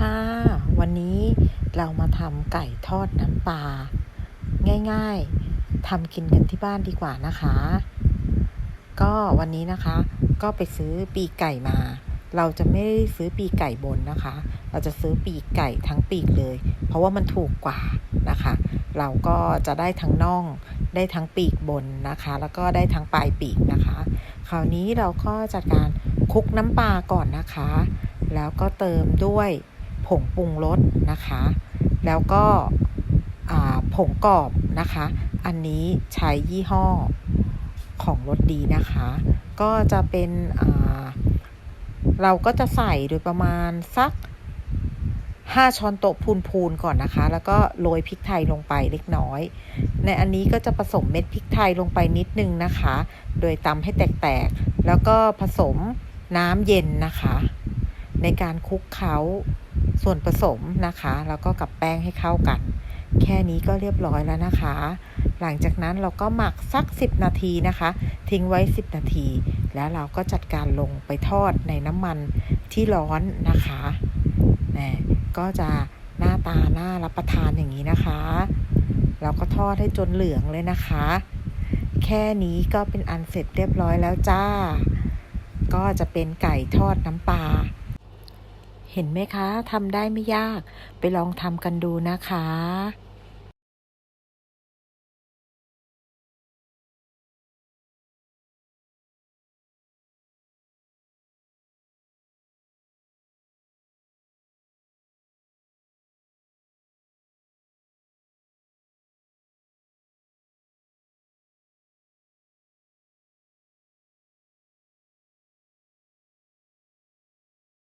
ค่ะ วันนี้เรามาทำไก่ทอดน้ำปลาง่ายๆทำกินกันที่บ้านดีกว่านะคะ ก็วันนี้นะคะ ก็ไปซื้อปีกไก่มา เราจะไม่ได้ซื้อปีกไก่บนนะคะ เราจะซื้อปีกไก่ทั้งปีกเลย เพราะว่ามันถูกกว่านะคะ เราก็จะได้ทั้งน่องได้ทั้งปีกบนนะคะ แล้วก็ได้ทั้งปลายปีกนะคะ คราวนี้เราก็จัดการคลุกน้ำปลาก่อนนะคะแล้วก็เติมด้วย ผงปรุงรสนะคะ แล้วก็ผงกรอบนะคะ อันนี้ใช้ยี่ห้อของรสดีนะคะ ก็จะเป็นเราก็จะใส่โดยประมาณสัก 5 ช้อนโต๊ะพูนๆก่อนนะคะ แล้วก็โรยพริกไทยลงไปเล็กน้อย ในอันนี้ก็จะผสมเม็ดพริกไทยลงไปนิดนึงนะคะ โดยตำให้แตกๆ แล้วก็ผสมน้ำเย็นนะคะ ในการคลุกเคล้าส่วนผสมนะคะ แล้วก็กับแป้งให้เข้ากัน แค่นี้ก็เรียบร้อยแล้วนะคะ หลังจากนั้นเราก็หมักสัก 10 นาทีนะคะ ทิ้งไว้ 10 นาที แล้วเราก็จัดการลงไปทอดในน้ำมันที่ร้อนนะคะแหมก็จะหน้าตาหน่ารับประทานอย่างนี้นะคะ เราก็ทอดให้จนเหลืองเลยนะคะ แค่นี้ก็เป็นอันเสร็จเรียบร้อยแล้วจ้า ก็จะเป็นไก่ทอดน้ำปลา เห็นไหมคะทำได้ไม่ยาก ไปลองทำกันดูนะคะ